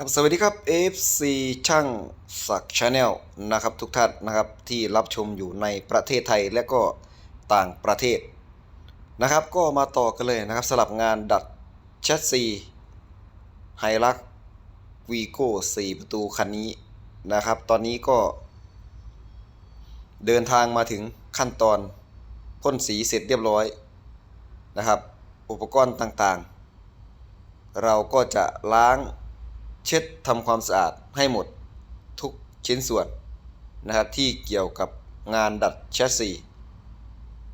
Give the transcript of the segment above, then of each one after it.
ครับสวัสดีครับ FC ช่างศักชาแนลนะครับทุกท่านนะครับที่รับชมอยู่ในประเทศไทยและก็ต่างประเทศนะครับ ก็มาต่อกันเลยนะครับสลับงานดัดแชสซีไฮรักวีโก้4ประตูคันนี้นะครับ ตอนนี้ก็ เดินทางมาถึงขั้นตอนพ่นสีเสร็จเรียบร้อยนะครับ อุปกรณ์ต่างๆ เราก็จะล้าง เช็ดทำความสะอาดให้หมดทุกชิ้นส่วนนะครับที่เกี่ยวกับงานดัดแชสซี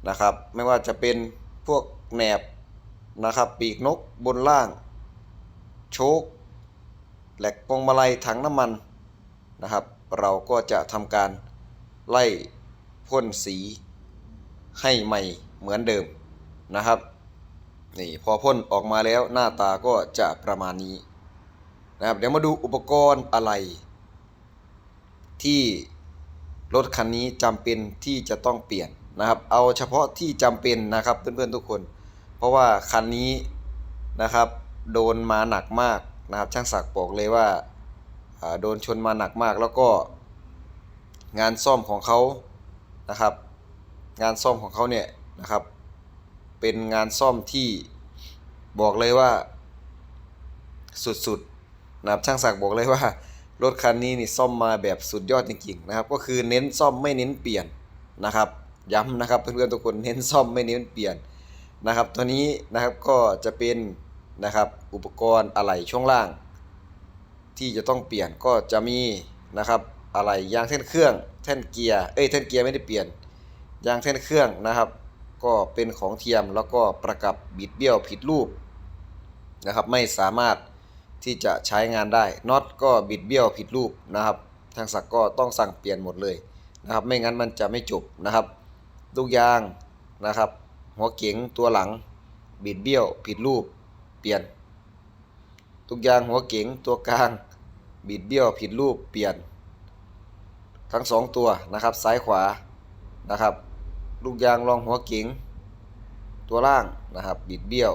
นะครับไม่ว่าจะเป็นพวกแหนบนะครับปีกนกบนล่าง โชคแหลกพวงมาลัยถังน้ำมันนะครับ เราก็จะทำการไล่พ่นสีให้ใหม่เหมือนเดิมนะครับนี่พอพ่นออกมาแล้วหน้าตาก็จะประมาณนี้ นะครับเดี๋ยวมาดูอุปกรณ์อะไร ที่รถคันนี้จำเป็นที่จะต้องเปลี่ยนนะครับ เอาเฉพาะที่จำเป็นนะครับเพื่อนๆทุกคน เพราะว่าคันนี้นะครับ โดนมาหนักมากนะครับ ช่างศักดิ์บอกเลยว่าโดนชนมาหนักมาก แล้วก็งานซ่อมของเขานะครับ งานซ่อมของเขาเนี่ยนะครับ เป็นงานซ่อมที่บอกเลยว่าสุดๆ นะครับช่างศักดิ์บอกเลยว่า รถคันนี้นี่ซ่อมมาแบบสุดยอดจริงๆนะครับก็คือเน้นซ่อมไม่เน้นเปลี่ยนนะครับย้ำนะครับเพื่อนๆทุกคนเน้นซ่อมไม่เน้นเปลี่ยนนะครับตัวนี้นะครับก็จะเป็นนะครับอุปกรณ์อะไหล่ช่วงล่าง ที่จะต้องเปลี่ยนก็จะมีนะครับอะไหล่ยางแท่นเครื่องแท่นเกียร์เอ้ยแท่นเกียร์ไม่ได้เปลี่ยนยางแท่นเครื่องนะครับ ก็เป็นของเทียมแล้วก็ประกับบิดเบี้ยวผิดรูปนะครับไม่สามารถ ที่จะใช้งานได้น็อตก็บิดเบี้ยวผิดรูปนะครับ ทางศักก็ต้องสั่งเปลี่ยนหมดเลยนะครับ ไม่งั้นมันจะไม่จบนะครับลูกยางนะครับ หัวเก๋งตัวหลัง บิดเบี้ยวผิดรูป เปลี่ยนลูกยางหัวเก๋งตัวกลาง บิดเบี้ยวผิดรูปเปลี่ยน ทั้งสองตัวนะครับซ้ายขวานะครับลูกยางรองหัวเก๋งตัวล่างนะครับ บิดเบี้ยว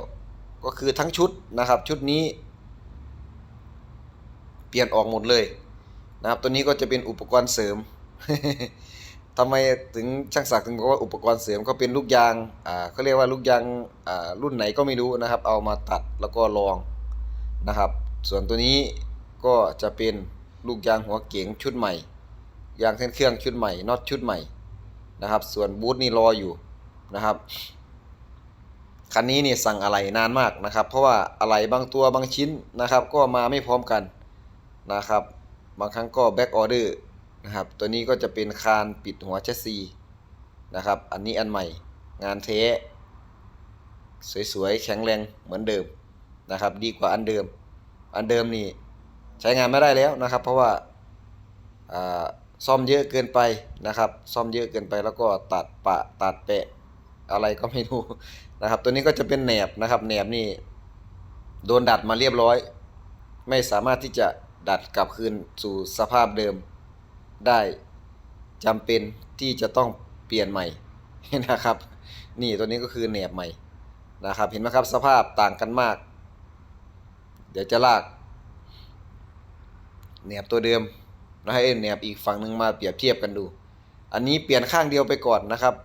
ก็คือทั้งชุดนะครับชุดนี้ เปลี่ยนออกหมดเลยนะครับตัวนี้ก็จะเป็นอุปกรณ์เสริมทำไมถึงช่างศักดิ์ถึงบอกว่าอุปกรณ์เสริมก็เป็นลูกยางอ่าเขาเรียกว่าลูกยางอ่ารุ่นไหนก็ไม่รู้นะครับ เอามาตัดแล้วก็ลองนะครับ ส่วนตัวนี้ก็จะเป็นลูกยางหัวเก๋งชุดใหม่ ยางแท่นเครื่องชุดใหม่น็อตชุดใหม่นะครับ ส่วนบูทนี่รออยู่นะครับคันนี้นี่สั่งอะไรนานมากนะครับ เพราะว่าอะไรบางตัวบางชิ้นนะครับ ก็มาไม่พร้อมกัน นะครับ บางครั้งก็แบ็กออเดอร์นะครับ ตัวนี้ก็จะเป็นคานปิดหัวแชสซีนะครับ อันนี้อันใหม่ งานเทสวยๆ แข็งแรงเหมือนเดิมนะครับ ดีกว่าอันเดิม อันเดิมนี่ใช้งานไม่ได้แล้วนะครับ เพราะว่าาซ่อมเยอะเกินไปนะครับ ซ่อมเยอะเกินไปแล้วก็ตัดปะตัดแปะอะไรก็ไม่รู้นะครับ ตัวนี้ก็จะเป็นแหนบนะครับ แหนบนี่โดนดัดมาเรียบร้อย ไม่สามารถที่จะ ดัดกลับคืนสู่สภาพเดิมได้จำเป็นที่จะต้องเปลี่ยนใหม่นะครับ นี่ตัวนี้ก็คือแหนบใหม่นะครับ เห็นไหมครับสภาพต่างกันมาก เดี๋ยวจะลากแหนบตัวเดิมแล้วให้แหนบอีกฝั่งหนึ่งมาเปรียบเทียบกันดู อันนี้เปลี่ยนข้างเดียวไปก่อนนะครับ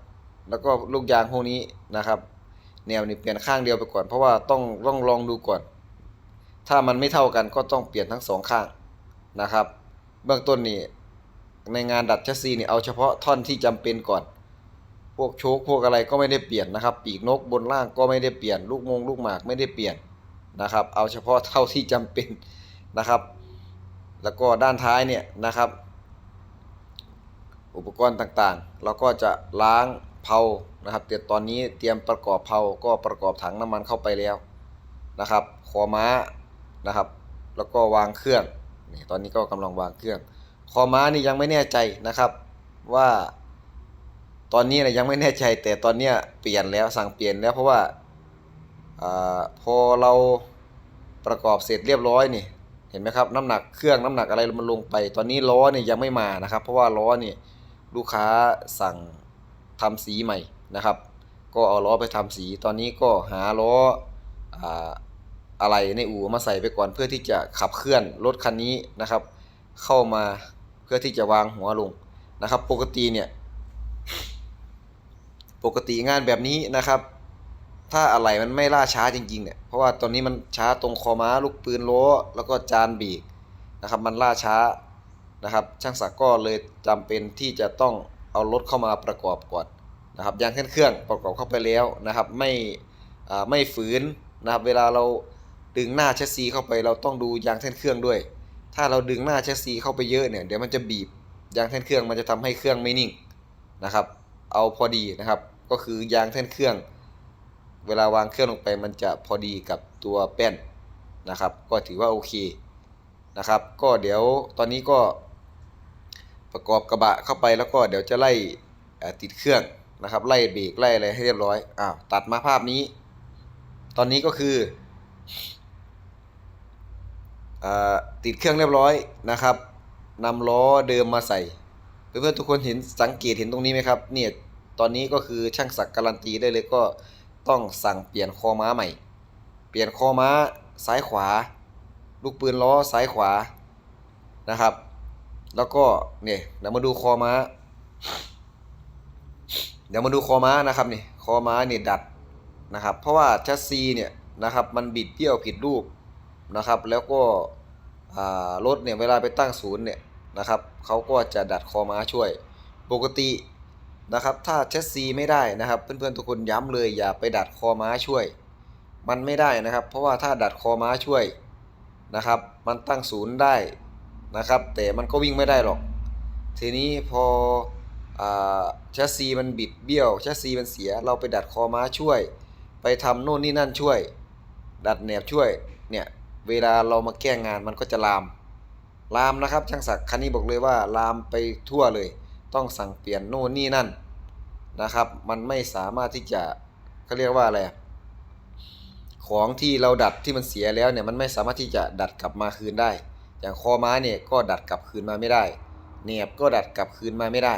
แล้วก็ลูกยางพวกนี้นะครับแนวนี้เปลี่ยนข้างเดียวไปก่อน เพราะว่าต้องต้องลองดูก่อน ถ้ามันไม่เท่ากันก็ต้องเปลี่ยนทั้งสองข้างนะครับ เบื้องต้นนี่ในงานดัดแชสซีนี่เอาเฉพาะท่อนที่จำเป็นก่อน พวกโชคพวกอะไรก็ไม่ได้เปลี่ยนนะครับ ปีกนกบนล่างก็ไม่ได้เปลี่ยน ลูกมงลูกหมากไม่ได้เปลี่ยนนะครับ เอาเฉพาะเท่าที่จำเป็นนะครับ แล้วก็ด้านท้ายเนี่ยนะครับ อุปกรณ์ต่างๆ เราก็จะล้างเพลานะครับเดี๋ยวตอนนี้เตรียมประกอบเพลาก็ประกอบถังน้ำมันเข้าไปแล้วนะครับคอม้า นะครับ แล้วก็วางเครื่องนี่ตอนนี้ก็กำลังวางเครื่อง คอม้านี่ยังไม่แน่ใจนะครับว่า ตอนนี้นะยังไม่แน่ใจ แต่ตอนเนี้ยเปลี่ยนแล้วสั่งเปลี่ยนแล้วเพราะว่าอพอเราประกอบเสร็จเรียบร้อยนี่เห็นไหมครับน้ำหนักเครื่องน้ำหนักอะไรมันลงไป ตอนนี้ล้อเนี่ยยังไม่มานะครับ เพราะว่าล้อนี่ลูกค้าสั่งทำสีใหม่นะครับ ก็เอาล้อไปทำสี ตอนนี้ก็หาล้ออ อะไรในอู่มาใส่ไปก่อนเพื่อที่จะขับเคลื่อนรถคันนี้นะครับ เข้ามาเพื่อที่จะวางหัวลงนะครับ ปกติเนี่ย ปกติงานแบบนี้นะครับ ถ้าอะไรมันไม่ล่าช้าจริงๆเนี่ยเพราะว่าตอนนี้มันช้าตรงคอม้าลูกปืนล้อแล้วก็จานบีกนะครับ มันล่าช้านะครับ ช่างศักดิ์ก็เลยจำเป็นที่จะต้องเอารถเข้ามาประกอบก่อนนะครับยางเครื่องประกอบเข้าไปแล้วนะครับ ไม่ไม่ฝืนนะครับ เวลาเรา ดึงหน้าแชสซีเข้าไปเราต้องดูยางแท่นเครื่องด้วย ถ้าเราดึงหน้าแชสซีเข้าไปเยอะเนี่ยเดี๋ยวมันจะบีบยางแท่นเครื่องมันจะทำให้เครื่องไม่นิ่งนะครับ เอาพอดีนะครับ ก็คือยางแท่นเครื่อง เวลาวางเครื่องลงไปมันจะพอดีกับตัวแป้นนะครับ ก็ถือว่าโอเคนะครับ ก็เดี๋ยวตอนนี้ก็ประกอบกระบะเข้าไปแล้วก็เดี๋ยวจะไล่ติดเครื่องนะครับ ไล่เบรกไล่อะไรให้เรียบร้อยอ้าวตัดมาภาพนี้ ตอนนี้ก็คือ ติดเครื่องเรียบร้อยนะครับนำล้อเดิมมาใส่เพื่อนๆทุกคนเห็นสังเกตเห็นตรงนี้ไหมครับเนี่ยตอนนี้ก็คือช่างศักการันตีได้เลยก็ต้องสั่งเปลี่ยนคอม้าใหม่ เปลี่ยนคอม้าซ้ายขวา ลูกปืนล้อซ้ายขวานะครับ แล้วก็เนี่ยเดี๋ยวมาดูคอม้า เดี๋ยวมาดูคอม้านะครับนี่คอม้าเนี่ยดัดนะครับ เพราะว่าแชสซีเนี่ยนะครับมันบิดเบี้ยวผิดรูป นะครับ แล้วก็รถเนี่ยเวลาไปตั้งศูนย์เนี่ยนะครับเขาก็จะดัดคอม้าช่วย ปกตินะครับถ้าแชสซีไม่ได้นะครับ เพื่อนๆทุกคนย้ำเลยอย่าไปดัดคอม้าช่วย มันไม่ได้นะครับ เพราะว่าถ้าดัดคอม้าช่วยนะครับ มันตั้งศูนย์ได้นะครับ แต่มันก็วิ่งไม่ได้หรอก ทีนี้พอแชสซีมันบิดเบี้ยวแชสซีมันเสีย เราไปดัดคอม้าช่วย ไปทำโน่นนี่นั่นช่วย ดัดแหนบช่วยเนี่ย เวลาเรามาแก้งานมันก็จะลาม ลามนะครับ ช่างศักดิ์คันนี้บอกเลยว่าลามไปทั่วเลย ต้องสั่งเปลี่ยนโน่นนี่นั่นนะครับ มันไม่สามารถที่จะเขาเรียกว่าอะไรของที่เราดัดที่มันเสียแล้วเนี่ยมันไม่สามารถที่จะดัดกลับมาคืนได้ อย่างคอม้าเนี่ยก็ดัดกลับคืนมาไม่ได้เนียบก็ดัดกลับคืนมาไม่ได้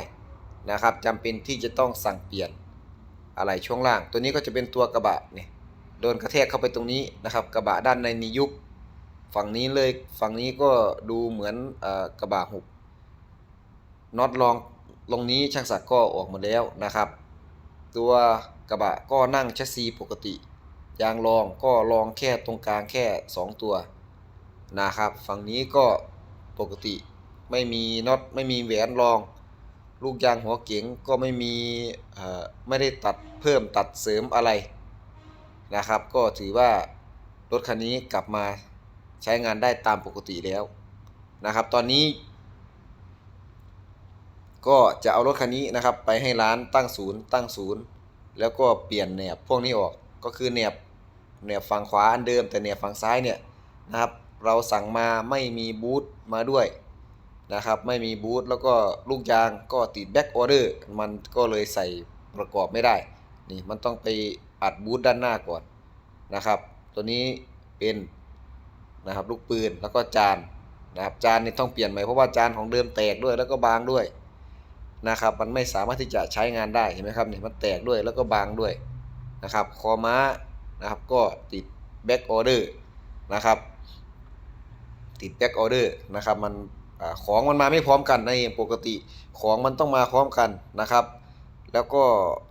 นะครับจำเป็นที่จะต้องสั่งเปลี่ยนอะไรช่วงล่าง ตัวนี้ก็จะเป็นตัวกระบะเนี่ยโดนกระแทกเข้าไปตรงนี้นะครับ กระบะด้านในนิยุบ ฝั่งนี้เลยฝั่งนี้ก็ดูเหมือนอกระบะหุบน็อตรองลงนี้ช่างศักดิ์ก็ออกหมดแล้วนะครับ ตัวกระบะก็นั่งแชสซีปกติ ยางรองก็รองแค่ตรงกลางแค่ 2 ตัวนะครับ ฝั่งนี้ก็ปกติไม่มีน็อตไม่มีแหวนรอง ลูกยางหัวเก๋งก็ไม่มีไม่ได้ตัดเพิ่มตัดเสริมอะไรนะครับ ก็ถือว่ารถคันนี้กลับมา ใช้งานได้ตามปกติแล้วนะครับ ตอนนี้ ก็จะเอารถคันนี้นะครับ ไปให้ร้านตั้งศูนย์ตั้งศูนย์ แล้วก็เปลี่ยนแหนบพวกนี้ออกก็คือแหนบแหนบฝั่งขวาอันเดิม แต่แหนบฝั่งซ้ายเนี่ยนะครับ เราสั่งมาไม่มีบูทมาด้วยนะครับ ไม่มีบูทแล้วก็ลูกยางก็ติดแบ็กออเดอร์มันก็เลยใส่ประกอบไม่ได้นี่มันต้องไปอัดบูทด้านหน้าก่อนนะครับ ตัวนี้เป็น นะครับลูกปืนแล้วก็จานนะครับจานนี่ต้องเปลี่ยนใหม่เพราะว่าจานของเดิมแตกด้วยแล้วก็บางด้วยนะครับมันไม่สามารถที่จะใช้งานได้เห็นไหมครับเนี่ยมันแตกด้วยแล้วก็บางด้วยนะครับคอม้านะครับก็ติดแบ็กออเดอร์นะครับติดแบ็กออเดอร์นะครับมันอของมันมาไม่พร้อมกันในปกติของมันต้องมาพร้อมกันนะครับ แล้วก็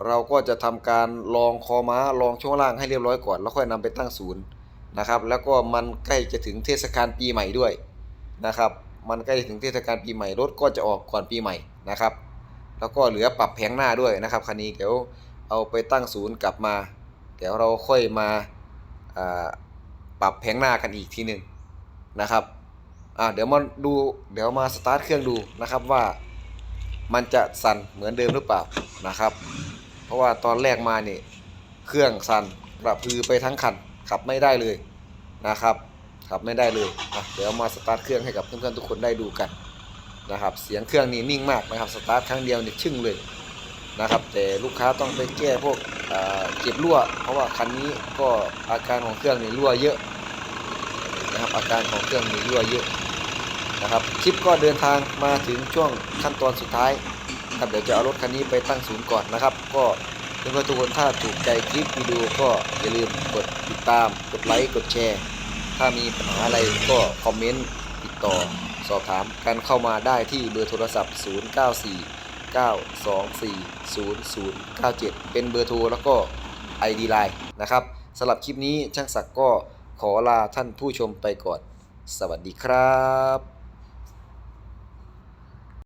เราก็จะทำการลองคอม้าลองช่วงล่างให้เรียบร้อยก่อน แล้วค่อยนำไปตั้งศูนย์ นะครับ แล้วก็มันใกล้จะถึงเทศกาลปีใหม่ด้วยนะครับ มันใกล้ถึงเทศกาลปีใหม่รถก็จะออกก่อนปีใหม่นะครับ แล้วก็เหลือปรับแผงหน้าด้วยนะครับคันนี้เดี๋ยวเอาไปตั้งศูนย์กลับมา เดี๋ยวเราค่อยมาอ่าปรับแผงหน้ากันอีกทีหนึ่งนะครับอ่าเดี๋ยวมาดูเดี๋ยวมาสตาร์ทเครื่องดูนะครับว่ามันจะสั่นเหมือนเดิมหรือเปล่านะครับ เพราะว่าตอนแรกมานี่เครื่องสั่นกระพือไปทั้งคัน ขับไม่ได้เลยนะครับขับไม่ได้เลยอะเดี๋ยวมาสตาร์ทเครื่องให้กับเพื่อนๆทุกคนได้ดูกันนะครับ เสียงเครื่องนี่นิ่งมากนะครับสตาร์ทครั้งเดียวนี่ชึ่งเลยนะครับ แต่ลูกค้าต้องไปแก้พวกเก็บรั่ว เพราะว่าคันนี้ก็อาการของเครื่องนี่รั่วเยอะนะครับอาการของเครื่องนี่รั่วเยอะนะครับคลิปก็เดินทางมาถึงช่วงขั้นตอนสุดท้ายครับเดี๋ยวจะเอารถคันนี้ไปตั้งศูนย์ก่อนนะครับ ก็ เพื่อนๆทุกคนถ้าถูกใจคลิปวิดีโอก็อย่าลืมกดติดตาม กดไลค์ กดแชร์ ถ้ามีปัญหาอะไรก็คอมเมนต์ติดต่อสอบถามกันเข้ามาได้ที่เบอร์โทรศัพท์ 094 924 0097 เป็นเบอร์โทรแล้วก็ ID Line นะครับสำหรับคลิปนี้ช่างศักดิ์ก็ขอลาท่านผู้ชมไปก่อน สวัสดีครับ